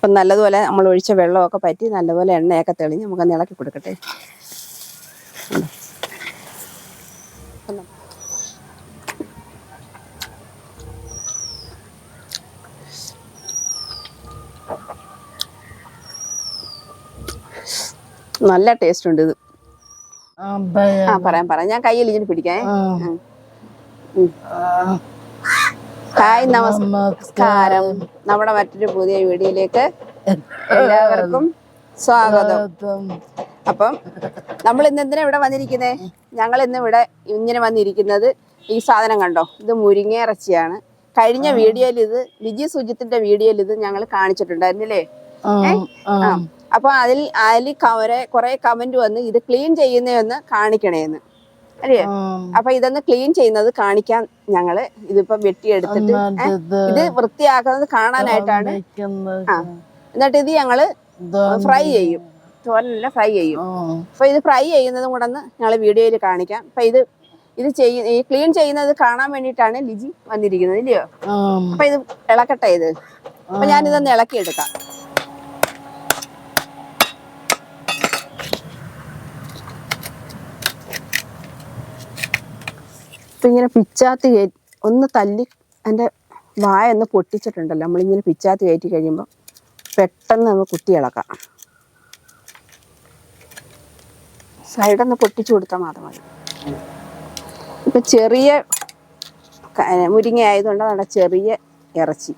ഇപ്പം നല്ലതുപോലെ നമ്മൾ ഒഴിച്ച വെള്ളമൊക്കെ പറ്റി നല്ലപോലെ എണ്ണയൊക്കെ തെളിഞ്ഞ് നമുക്കൊന്ന് ഇളക്കി കൊടുക്കട്ടെ. നല്ല ടേസ്റ്റ് ഉണ്ട് ഇത്. ആ പറയാം പറയാം. ഞാൻ കയ്യിൽ ഇങ്ങനെ പിടിക്കാൻ. ഹായ് നമസ്കാരം. നമ്മുടെ മറ്റൊരു പുതിയ വീഡിയോയിലേക്ക് എല്ലാവർക്കും സ്വാഗതം. അപ്പം നമ്മൾ ഇന്ന് എന്തിനാ ഇവിടെ വന്നിരിക്കുന്നേ? ഞങ്ങൾ ഇന്ന് ഇവിടെ ഇങ്ങനെ വന്നിരിക്കുന്നത് ഈ സാധനം കണ്ടോ? ഇത് മുരിങ്ങ ഇറച്ചിയാണ്. കഴിഞ്ഞ വീഡിയോയിൽ ഇത് ലിജി സുജിത്തിന്റെ വീഡിയോയിൽ ഇത് ഞങ്ങൾ കാണിച്ചിട്ടുണ്ടായിരുന്നില്ലേ? അപ്പൊ അതിൽ അതിൽ കുറെ കുറെ കമന്റ് വന്ന് ഇത് ക്ലീൻ ചെയ്യുന്നതെന്ന് കാണിക്കണേന്ന്. അല്ലേ? അപ്പൊ ഇതൊന്ന് ക്ലീൻ ചെയ്യുന്നത് കാണിക്കാൻ ഞങ്ങൾ. ഇതിപ്പോ വെട്ടിയെടുത്തിട്ട് ഇത് വൃത്തിയാക്കുന്നത് കാണാനായിട്ടാണ്. എന്നിട്ട് ഇത് ഞങ്ങൾ ഫ്രൈ ചെയ്യും. തോരനല്ല ഫ്രൈ ചെയ്യും. അപ്പൊ ഇത് ഫ്രൈ ചെയ്യുന്നതും കൂടെ ഒന്ന് ഞങ്ങൾ വീഡിയോയിൽ കാണിക്കാം. അപ്പൊ ഇത് ഇത് ചെയ്യ ഈ ക്ലീൻ ചെയ്യുന്നത് കാണാൻ വേണ്ടിയിട്ടാണ് ലിജി വന്നിരിക്കുന്നത് ഇല്ലയോ? അപ്പൊ ഇത് ഇളക്കട്ടെ ഇത്. അപ്പൊ ഞാൻ ഇതൊന്ന് ഇങ്ങനെ പിച്ചാത്തി കയറ്റി ഒന്ന് തല്ലി എന്റെ വായ ഒന്ന് പൊട്ടിച്ചിട്ടുണ്ടല്ലോ. നമ്മളിങ്ങനെ പിച്ചാത്തി കയറ്റി കഴിയുമ്പോൾ പെട്ടെന്ന് നമുക്ക് കുത്തി ഇളക്കാം. സൈഡൊന്ന് പൊട്ടിച്ചു കൊടുത്താൽ മാത്രം മതി. ഇപ്പം ചെറിയ മുരിങ്ങ ആയതുകൊണ്ട് നല്ല ചെറിയ ഇറച്ചി.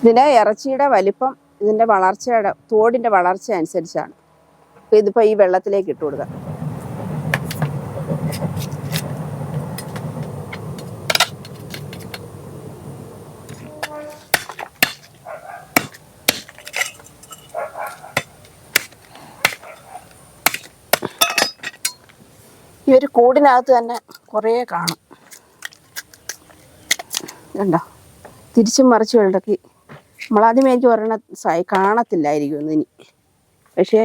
ഇതിന്റെ ഇറച്ചിയുടെ വലിപ്പം ഇതിന്റെ വളർച്ചയുടെ തോടിന്റെ വളർച്ച അനുസരിച്ചാണ്. ഇതിപ്പോൾ ഇതിപ്പോ ഈ വെള്ളത്തിലേക്ക് ഇട്ട് കൊടുക്കാം ഈ ഒരു കൂടിനകത്ത് തന്നെ കുറേ കാണും. കണ്ടോ? തിരിച്ചും മറിച്ചും ഇടയ്ക്ക് നമ്മളാദ്യം എനിക്ക് ഒരെണ്ണ സായി കാണത്തില്ലായിരിക്കും ഇനി. പക്ഷേ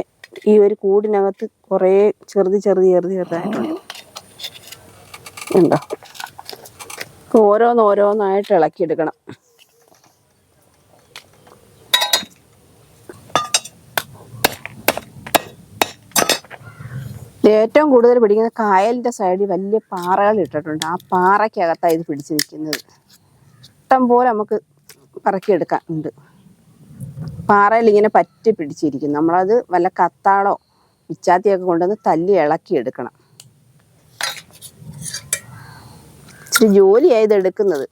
ഈ ഒരു കൂടിനകത്ത് കുറേ ചെറുത് ചെറുത് ചെറുത് ചെറുതായിട്ടുണ്ട്. ഉണ്ടോ ഓരോന്നോരോന്നായിട്ട് ഇളക്കിയെടുക്കണം. ഏറ്റവും കൂടുതൽ പിടിക്കുന്ന കായലിന്റെ സൈഡിൽ വലിയ പാറകൾ ഇട്ടിട്ടുണ്ട്. ആ പാറയ്ക്കകത്താണ് ഇത് പിടിച്ചു നിൽക്കുന്നത് ഇഷ്ടം പോലെ നമുക്ക് പറക്കിയെടുക്കാൻ ഉണ്ട്. പാറയിൽ ഇങ്ങനെ പറ്റി പിടിച്ചിരിക്കും നമ്മളത് വല്ല കത്താളോ പിച്ചാത്തിയൊക്കെ കൊണ്ടുവന്ന് തല്ലി ഇളക്കിയെടുക്കണം ഇച്ചിരി ജോലിയായി ഇത് എടുക്കുന്നത്.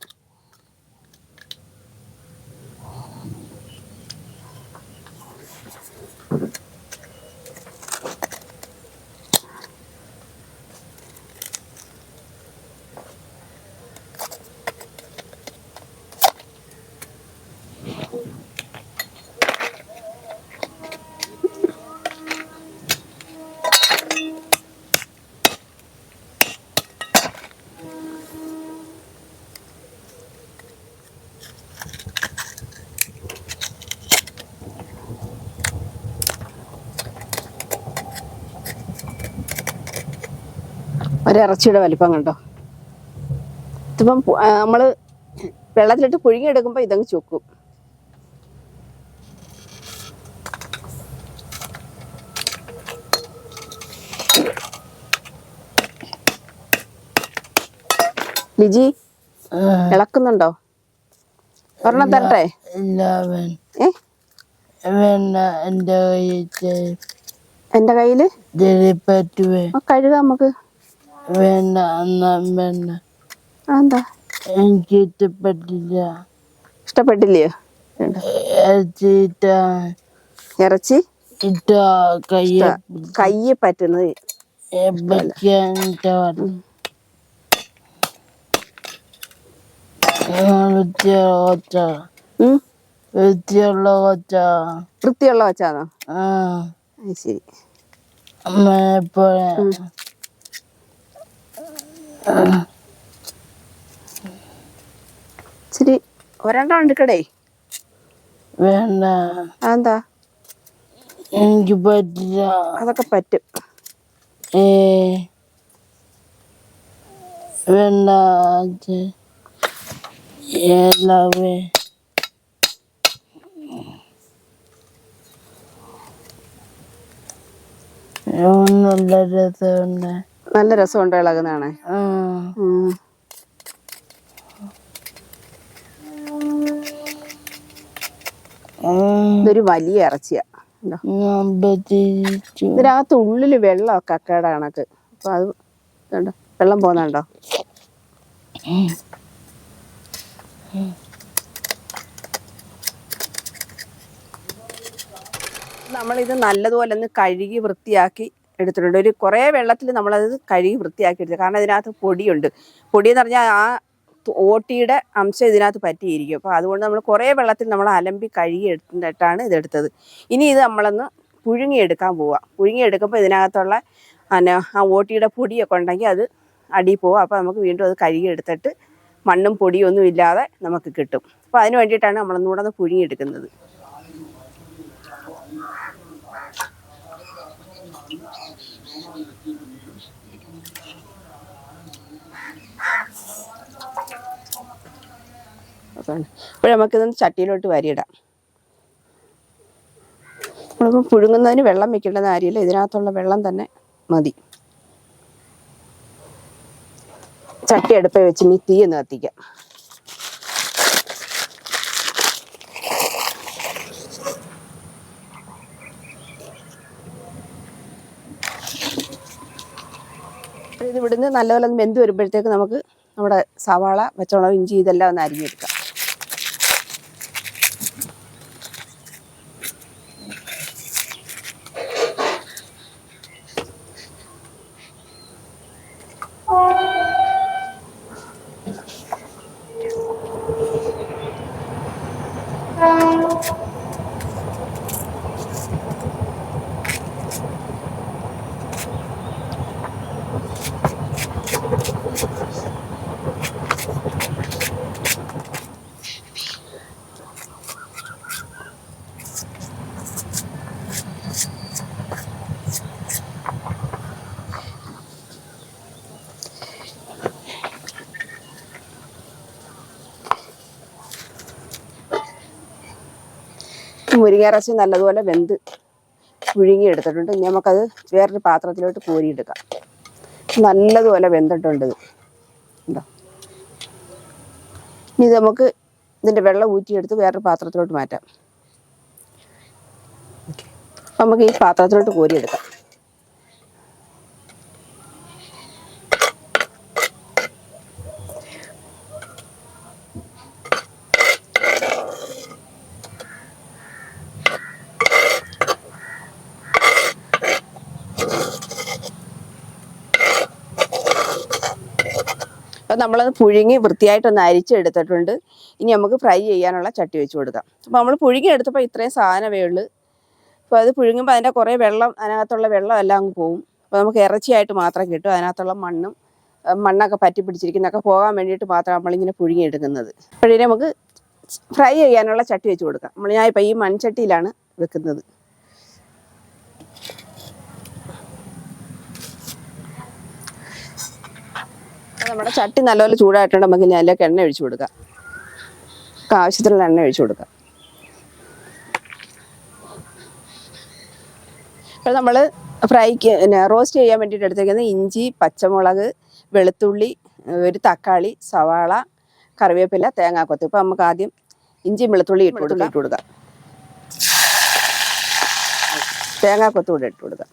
ഒരിറച്ചിയുടെ വലിപ്പം കണ്ടോ? ഇതിപ്പം നമ്മൾ വെള്ളത്തിലിട്ട് പുഴുങ്ങിയെടുക്കുമ്പോൾ ഇതങ്ങ് ചുക്കും. ലിജി ഇളക്കുന്നുണ്ടോ? ഒരെണ്ണം തരട്ടെ? എന്റെ കയ്യിൽ? കഴുകാം നമുക്ക്. വേണ്ട എന്നാ വേണ്ട. എന്താ എനിക്ക് ഇഷ്ടപ്പെട്ടില്ല. ഇഷ്ടപ്പെട്ടില്ലയോ. ഇറച്ചിട്ട ഇറച്ചി? ഇട്ട കയ്യെ കയ്യെ പറ്റുന്നത് വൃത്തിയുള്ള കൊച്ച. വൃത്തിയുള്ള കൊച്ച. വൃത്തിയുള്ള വച്ചാണോ ആ. അത് ശരി. അമ്മയെ പോലെ ഇച്ചിരി ഒരെണ്ണം എടുക്കടേ. വേണ്ട. എന്താ എനിക്ക് പറ്റില്ല. അതൊക്കെ പറ്റും. ഏ. വേണ്ട. എല്ലാവേ ഒന്നുമില്ല രസമുണ്ട്. നല്ല രസമുണ്ട് ഇളകുന്നതാണ്. ഇതൊരു വലിയ ഇറച്ചിയാ. ഇതിനകത്ത് ഉള്ളിൽ വെള്ളമൊക്കെ കക്കയുടെ കണക്ക്. അപ്പൊ അത് കണ്ടോ? വെള്ളം പോന്നുണ്ടോ നമ്മളിത് നല്ലതുപോലെ ഒന്ന് കഴുകി വൃത്തിയാക്കി എടുത്തിട്ടുണ്ട്. ഒരു കുറേ വെള്ളത്തിൽ നമ്മളത് കഴുകി വൃത്തിയാക്കി എടുത്തു കാരണം ഇതിനകത്ത് പൊടിയുണ്ട്. പൊടി എന്ന് പറഞ്ഞാൽ ആ ഓട്ടിയുടെ അംശം ഇതിനകത്ത് പറ്റിയിരിക്കും. അപ്പോൾ അതുകൊണ്ട് നമ്മൾ കുറേ വെള്ളത്തിൽ നമ്മൾ അലമ്പി കഴുകി എടുത്തിട്ടാണ് ഇതെടുത്തത്. ഇനി ഇത് നമ്മളൊന്ന് പുഴുങ്ങിയെടുക്കാൻ പോവുക പുഴുങ്ങിയെടുക്കുമ്പോൾ ഇതിനകത്തുള്ള അന ആ ഓട്ടിയുടെ പൊടിയൊക്കെ ഉണ്ടെങ്കിൽ അത് അടി പോവും. അപ്പോൾ നമുക്ക് വീണ്ടും അത് കഴുകി എടുത്തിട്ട് മണ്ണും പൊടിയൊന്നും ഇല്ലാതെ നമുക്ക് കിട്ടും. അപ്പോൾ അതിന് വേണ്ടിയിട്ടാണ് നമ്മളൊന്നുകൂടെ ഒന്ന് പുഴുങ്ങിയെടുക്കുന്നത്. അതാണ്. ഇപ്പോൾ നമുക്കിതൊന്ന് ചട്ടിയിലോട്ട് വാരിയിടാം. നമ്മളിപ്പോൾ പുഴുങ്ങുന്നതിന് വെള്ളം വെക്കേണ്ടെന്ന് കാര്യമില്ല ഇതിനകത്തുള്ള വെള്ളം തന്നെ മതി. ചട്ടി അടുപ്പ് വെച്ച് ഇനി തീ ഒന്ന് കത്തിക്കാം. ഇത് ഇവിടുന്ന് നല്ലപോലെ ഒന്ന് വെന്ത് വരുമ്പോഴത്തേക്ക് നമുക്ക് നമ്മുടെ സവാള പച്ചമുളക് ഇഞ്ചി ഇതെല്ലാം ഒന്ന് അരിഞ്ഞെടുക്കാം. മുരിങ്ങയിറച്ചി നല്ലതുപോലെ വെന്ത് പുഴുങ്ങി എടുത്തിട്ടുണ്ട് ഇനി നമുക്കത് വേറൊരു പാത്രത്തിലോട്ട് കോരിയെടുക്കാം. നല്ലതുപോലെ വെന്തിട്ടുണ്ട് ഇത്. ഉണ്ടോ ഇനി നമുക്ക് ഇതിന്റെ വെള്ളം ഊറ്റിയെടുത്ത് വേറൊരു പാത്രത്തിലോട്ട് മാറ്റാം. നമുക്ക് ഈ പാത്രത്തിലോട്ട് കോരിയെടുക്കാം. അപ്പം നമ്മളത് പുഴുങ്ങി വൃത്തിയായിട്ടൊന്ന് അരിച്ചെടുത്തിട്ടുണ്ട്. ഇനി നമുക്ക് ഫ്രൈ ചെയ്യാനുള്ള ചട്ടി വെച്ച് കൊടുക്കാം. അപ്പോൾ നമ്മൾ പുഴുങ്ങി എടുത്തപ്പോൾ ഇത്രയും സാധനമേ ഉള്ളൂ. അപ്പോൾ അത് പുഴുങ്ങുമ്പോൾ അതിന്റെ കുറേ വെള്ളം അതിനകത്തുള്ള വെള്ളം എല്ലാം അങ്ങ് പോവും. അപ്പോൾ നമുക്ക് ഇറച്ചിയായിട്ട് മാത്രം കിട്ടും. അതിനകത്തുള്ള മണ്ണും മണ്ണൊക്കെ പറ്റി പിടിച്ചിരിക്കുന്നതൊക്കെ പോകാൻ വേണ്ടിയിട്ട് മാത്രം നമ്മളിങ്ങനെ പുഴുങ്ങിയെടുക്കുന്നത് അപ്പോഴേ നമുക്ക് ഫ്രൈ ചെയ്യാനുള്ള ചട്ടി വെച്ച് കൊടുക്കാം. നമ്മൾ ഞാൻ ഇപ്പോൾ ഈ മൺചട്ടിയിലാണ് വെക്കുന്നത്. നമ്മുടെ ചട്ടി നല്ലപോലെ ചൂടായിട്ടുണ്ട് നമുക്ക് ഇനി അതിലേക്ക് എണ്ണ ഒഴിച്ചു കൊടുക്കാം. ആവശ്യത്തിനുള്ള എണ്ണ ഒഴിച്ചു കൊടുക്കാം. അപ്പോൾ നമ്മൾ ഫ്രൈക്ക് പിന്നെ റോസ്റ്റ് ചെയ്യാൻ വേണ്ടിയിട്ട് എടുത്തേക്കുന്നത് ഇഞ്ചി പച്ചമുളക് വെളുത്തുള്ളി ഒരു തക്കാളി സവാള കറിവേപ്പില തേങ്ങാക്കൊത്ത് ഇപ്പോൾ നമുക്ക് ആദ്യം ഇഞ്ചി വെളുത്തുള്ളി ഇട്ട് കൊടുക്കാം. ഇട്ട് കൊടുക്കാം. തേങ്ങാക്കൊത്ത് കൂടെ ഇട്ട് കൊടുക്കാം.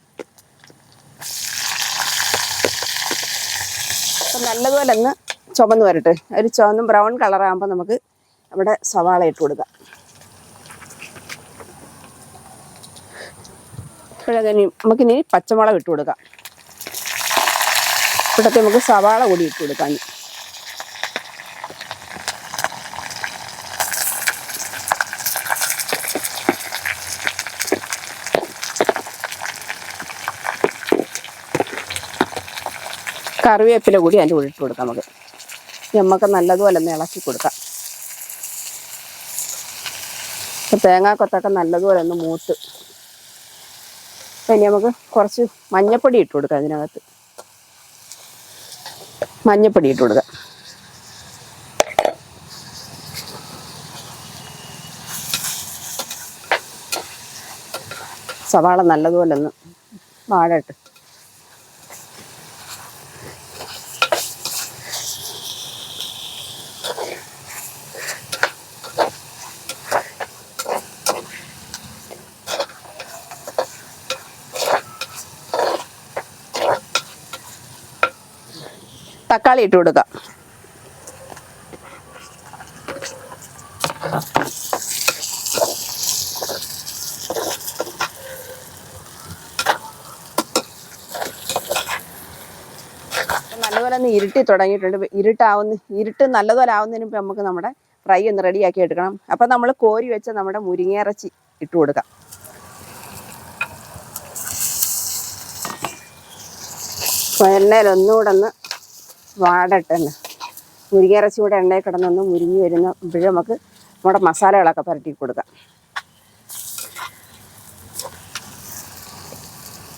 അപ്പം നല്ലതുപോലെ ഒന്ന് ചുമന്ന് വരട്ടെ. ഒരു ചുവന്ന ബ്രൗൺ കളറാകുമ്പോൾ നമുക്ക് നമ്മുടെ സവാള ഇട്ട് കൊടുക്കാം. ഇപ്പോഴതിന് നമുക്കിനി പച്ചമുളക് ഇട്ട് കൊടുക്കാം. ഇവിടത്തെ നമുക്ക് സവാള കൂടി ഇട്ട് കൊടുക്കാം കറിവേപ്പില കൂടി അതിന്റെ ഉള്ളിട്ട് കൊടുക്കാം നമുക്ക്. നമുക്ക് നല്ലതുപോലെ ഒന്ന് ഇളക്കി കൊടുക്കാം. തേങ്ങാക്കൊത്തൊക്കെ നല്ലതുപോലെ ഒന്ന് മൂത്ത്. ഇനി നമുക്ക് കുറച്ച് മഞ്ഞപ്പൊടി ഇട്ട് കൊടുക്കാം അതിനകത്ത് മഞ്ഞപ്പൊടി ഇട്ട് കൊടുക്കാം. സവാള നല്ലതുപോലെ ഒന്ന് വാടട്ട് തക്കാളി ഇട്ട് കൊടുക്കാം. നല്ലപോലെ ഒന്ന് ഇരുട്ടി തുടങ്ങിയിട്ടുണ്ട്. ഇരുട്ടാവുന്ന ഇരുട്ട് നല്ലതുപോലെ ആവുന്നതിന് മുമ്പ് നമുക്ക് നമ്മുടെ ഫ്രൈ ഒന്ന് റെഡിയാക്കി എടുക്കണം. അപ്പം നമ്മൾ കോരി വെച്ച നമ്മുടെ മുരിങ്ങയിറച്ചി ഇട്ട് കൊടുക്കാം. എണ്ണയിൽ ഒന്നുകൂടെ ഒന്ന് വാടട്ടെന്ന്. മുരിങ്ങയിറച്ചി കൂടെ എണ്ണയിൽ കിടന്നൊന്ന് മുരിങ്ങി വരുന്ന ഇപ്പോഴും നമുക്ക് നമ്മുടെ മസാലകളൊക്കെ പുരട്ടി കൊടുക്കാം.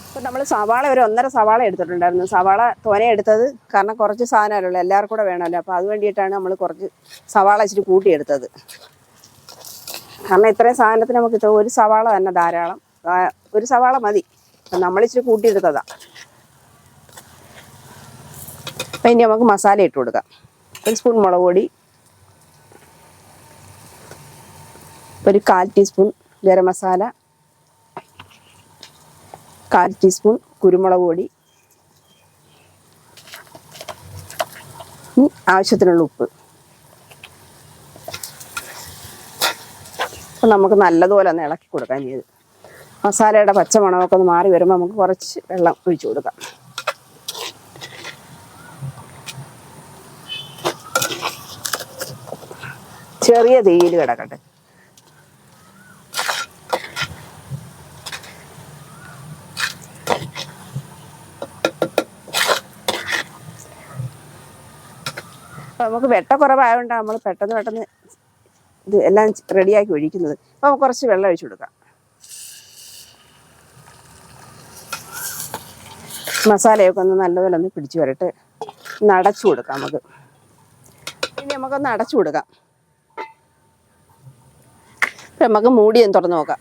ഇപ്പം നമ്മൾ സവാള ഒരു ഒന്നര സവാള എടുത്തിട്ടുണ്ടായിരുന്നു. സവാള തോനെ എടുത്തത് കാരണം കുറച്ച് സാധനമല്ലല്ലോ എല്ലാവർക്കും കൂടെ വേണമല്ലോ. അപ്പോൾ അത് വേണ്ടിയിട്ടാണ് നമ്മൾ കുറച്ച് സവാള ഇച്ചിരി കൂട്ടിയെടുത്തത്. കാരണം ഇത്രയും സാധനത്തിന് നമുക്ക് ഒരു സവാള തന്നെ ധാരാളം. ഒരു സവാള മതി. അപ്പം നമ്മൾ ഇച്ചിരി കൂട്ടിയെടുത്തതാണ് ഇനി നമുക്ക് മസാല ഇട്ട് കൊടുക്കാം. ഒരു സ്പൂൺ മുളക് പൊടി. ഒരു കാൽ ടീസ്പൂൺ ഗരം മസാല. കാൽ ടീസ്പൂൺ കുരുമുളക് പൊടി. ആവശ്യത്തിനുള്ള ഉപ്പ്. അപ്പം നമുക്ക് നല്ലതുപോലെ ഒന്ന് ഇളക്കി കൊടുക്കാം ചെയ്ത് മസാലയുടെ പച്ചമണമൊക്കെ ഒന്ന് മാറി വരുമ്പോൾ നമുക്ക് കുറച്ച് വെള്ളം ഒഴിച്ചു കൊടുക്കാം. ചെറിയ തീയിൽ കിടക്കട്ടെ. നമുക്ക് നമുക്ക് വെട്ടക്കുറവായതുകൊണ്ടാണ് നമ്മൾ പെട്ടെന്ന് പെട്ടെന്ന് ഇത് എല്ലാം റെഡിയാക്കി ഒഴിക്കുന്നത്. അപ്പോൾ നമുക്ക് കുറച്ച് വെള്ളം ഒഴിച്ചു കൊടുക്കാം. മസാലയൊക്കെ ഒന്ന് നല്ലതുപോലെ ഒന്ന് പിടിച്ചു വരട്ടെ. ഒന്ന് അടച്ചു കൊടുക്കാം നമുക്ക്. ഇനി നമുക്കൊന്ന് അടച്ചു കൊടുക്കാം. ഇപ്പം നമുക്ക് ഒന്ന് തുറന്ന് നോക്കാം.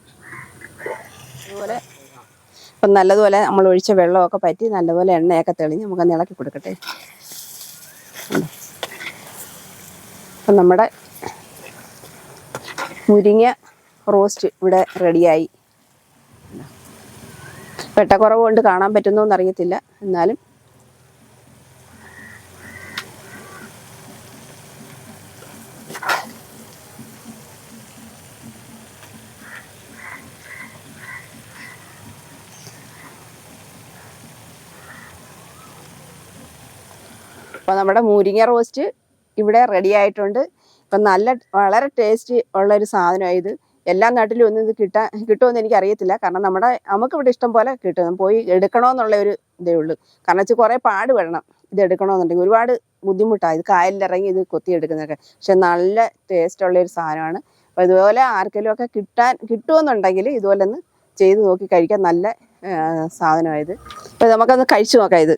അതുപോലെ ഇപ്പം നല്ലതുപോലെ നമ്മൾ ഒഴിച്ച വെള്ളമൊക്കെ പറ്റി നല്ലപോലെ എണ്ണയൊക്കെ തെളിഞ്ഞ് നമുക്ക് ഇളക്കി കൊടുക്കട്ടെ. അപ്പം നമ്മുടെ മുരിങ്ങ റോസ്റ്റ് ഇവിടെ റെഡിയായി. വെട്ടക്കുറവ് കൊണ്ട് കാണാൻ പറ്റുന്നോ എന്നറിയത്തില്ല എന്നാലും അപ്പോൾ നമ്മുടെ മുരിങ്ങ റോസ്റ്റ് ഇവിടെ റെഡി ആയിട്ടുണ്ട്. ഇപ്പം നല്ല വളരെ ടേസ്റ്റ് ഉള്ള ഒരു സാധനമാണ് ഇത്. എല്ലാ നാട്ടിലും ഒന്നും ഇത് കിട്ടാൻ കിട്ടുമെന്ന് എനിക്ക് അറിയത്തില്ല കാരണം നമ്മുടെ നമുക്ക് ഇവിടെ ഇഷ്ടം പോലെ കിട്ടും. പോയി എടുക്കണമെന്നുള്ള ഒരു ഇതേ ഉള്ളൂ. കാരണം വെച്ചാൽ കുറേ പാട് വേണം ഇത് എടുക്കണമെന്നുണ്ടെങ്കിൽ ഒരുപാട് ബുദ്ധിമുട്ടാണ് ഇത് കായലിലിറങ്ങി ഇത് കൊത്തി കൊത്തിയെടുക്കുന്നതൊക്കെ പക്ഷെ നല്ല ടേസ്റ്റ് ഉള്ള ഒരു സാധനമാണ്. അപ്പോൾ ഇതുപോലെ ആർക്കെങ്കിലും ഒക്കെ കിട്ടാൻ കിട്ടുമെന്നുണ്ടെങ്കിൽ ഇതുപോലെ ഒന്ന് ചെയ്ത് നോക്കി കഴിക്കാൻ നല്ല സാധനമായത് അപ്പോൾ നമുക്കൊന്ന് കഴിച്ചു നോക്കാം ഇത്.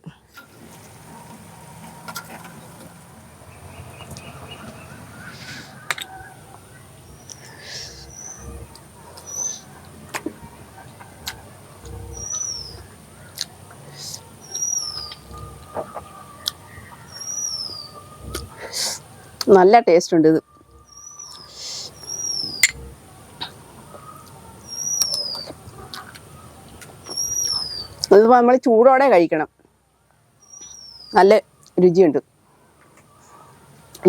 നല്ല ടേസ്റ്റ് ഉണ്ട് ഇത്. അതിപ്പോൾ നമ്മൾ ചൂടോടെ കഴിക്കണം. നല്ല രുചിയുണ്ട്.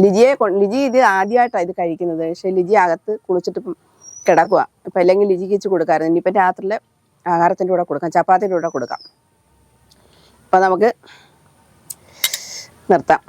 ലിജിയെ ലിജി ഇത് ആദ്യമായിട്ടാണ് ഇത് കഴിക്കുന്നത്. പക്ഷേ ലിജി അകത്ത് കുളിച്ചിട്ട് കിടക്കുക ഇപ്പം അല്ലെങ്കിൽ ലിജിക്ക് വെച്ച് കൊടുക്കാമായിരുന്നു. ഇനിയിപ്പം രാത്രിയിലെ ആഹാരത്തിന്റെ കൂടെ കൊടുക്കാം. ചപ്പാത്തിന്റെ കൂടെ കൊടുക്കാം. അപ്പം നമുക്ക് നിർത്താം.